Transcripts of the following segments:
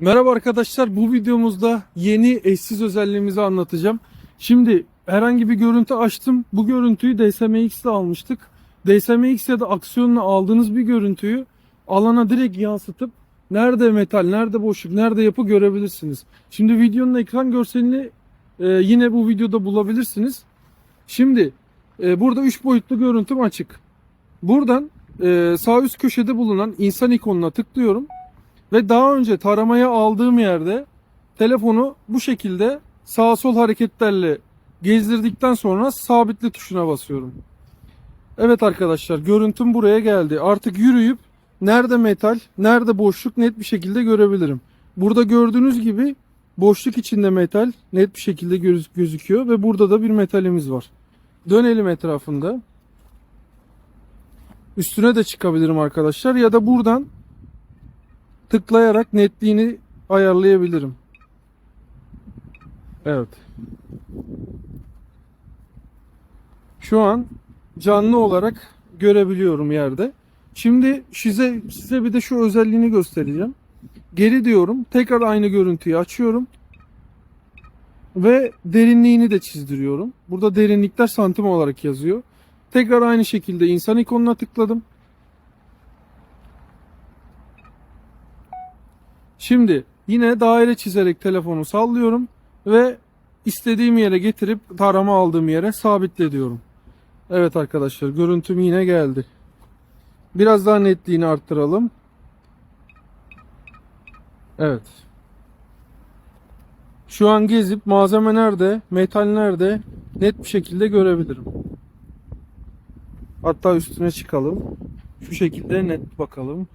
Merhaba arkadaşlar bu videomuzda yeni eşsiz özelliğimizi anlatacağım. Şimdi herhangi bir görüntü açtım. Bu görüntüyü DSMX'de almıştık. DSMX ya da aksiyonla aldığınız bir görüntüyü alana direkt yansıtıp nerede metal, nerede boşluk, nerede yapı görebilirsiniz. Şimdi videonun ekran görselini e, yine bu videoda bulabilirsiniz. Şimdi e, burada 3 boyutlu görüntüm açık. Buradan e, sağ üst köşede bulunan insan ikonuna tıklıyorum. Ve daha önce taramaya aldığım yerde telefonu bu şekilde sağ sol hareketlerle gezdirdikten sonra sabitli tuşuna basıyorum. Evet arkadaşlar görüntüm buraya geldi. Artık yürüyüp nerede metal, nerede boşluk net bir şekilde görebilirim. Burada gördüğünüz gibi boşluk içinde metal net bir şekilde göz- gözüküyor ve burada da bir metalimiz var. Dönelim etrafında. Üstüne de çıkabilirim arkadaşlar ya da buradan tıklayarak netliğini ayarlayabilirim. Evet. Şu an canlı olarak görebiliyorum yerde. Şimdi size size bir de şu özelliğini göstereceğim. Geri diyorum. Tekrar aynı görüntüyü açıyorum. Ve derinliğini de çizdiriyorum. Burada derinlikler santim olarak yazıyor. Tekrar aynı şekilde insan ikonuna tıkladım. Şimdi yine daire çizerek telefonu sallıyorum ve istediğim yere getirip tarama aldığım yere sabitle diyorum. Evet arkadaşlar görüntüm yine geldi. Biraz daha netliğini arttıralım. Evet. Şu an gezip malzeme nerede, metal nerede net bir şekilde görebilirim. Hatta üstüne çıkalım. Şu şekilde net bakalım.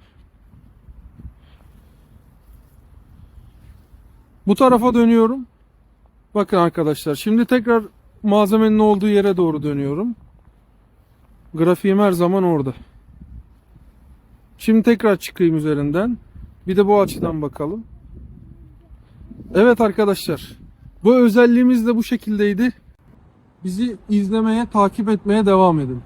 Bu tarafa dönüyorum. Bakın arkadaşlar şimdi tekrar malzemenin olduğu yere doğru dönüyorum. Grafiğim her zaman orada. Şimdi tekrar çıkayım üzerinden. Bir de bu açıdan bakalım. Evet arkadaşlar. Bu özelliğimiz de bu şekildeydi. Bizi izlemeye, takip etmeye devam edin.